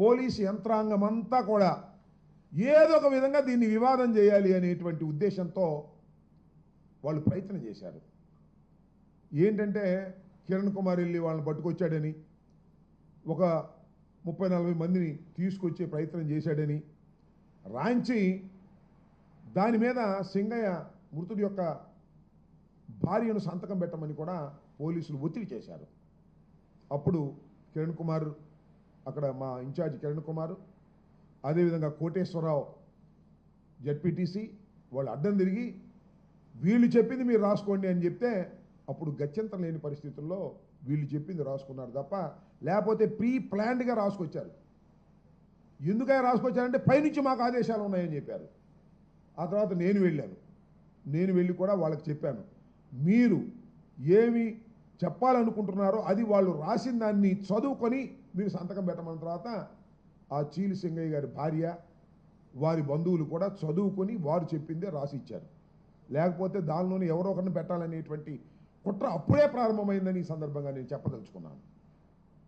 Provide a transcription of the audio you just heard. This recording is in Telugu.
పోలీసు యంత్రాంగం అంతా కూడా ఏదో ఒక విధంగా దీన్ని వివాదం చేయాలి అనేటువంటి ఉద్దేశంతో వాళ్ళు ప్రయత్నం చేశారు. ఏంటంటే కిరణ్ కుమార్ వెళ్ళి వాళ్ళని పట్టుకొచ్చాడని ఒక ముప్పై నలభై మందిని తీసుకొచ్చే ప్రయత్నం చేశాడని రాంచి దాని మీద సింగయ్య మృతుడి యొక్క భార్యను సంతకం పెట్టమని కూడా పోలీసులు ఒత్తిడి చేశారు. అప్పుడు కిరణ్ కుమార్ అక్కడ మా ఇన్ఛార్జ్ కిరణ్ కుమార్ అదేవిధంగా కోటేశ్వరరావు జడ్పీటీసీ వాళ్ళు అడ్డం తిరిగి వీళ్ళు చెప్పింది మీరు రాసుకోండి అని చెప్తే అప్పుడు గత్యంతరం లేని పరిస్థితుల్లో వీళ్ళు చెప్పింది రాసుకున్నారు తప్ప లేకపోతే ప్రీ ప్లాన్డ్గా రాసుకొచ్చారు. ఎందుకైనా రాసుకొచ్చారంటే పైనుంచి మాకు ఆదేశాలు ఉన్నాయని చెప్పారు. ఆ తర్వాత నేను వెళ్ళాను. నేను వెళ్ళి కూడా వాళ్ళకి చెప్పాను. మీరు ఏమి చెప్పాలనుకుంటున్నారో అది వాళ్ళు రాసిన దాన్ని చదువుకొని మీరు సంతకం పెట్టమన్న తర్వాత ఆ చీలి సింగయ్య గారి భార్య వారి బంధువులు కూడా చదువుకొని వారు చెప్పిందే రాసి ఇచ్చారు. లేకపోతే దానిలోనే ఎవరో ఒకరిని పెట్టాలనేటువంటి కుట్ర అప్పుడే ప్రారంభమైందని ఈ సందర్భంగా నేను చెప్పదలుచుకున్నాను.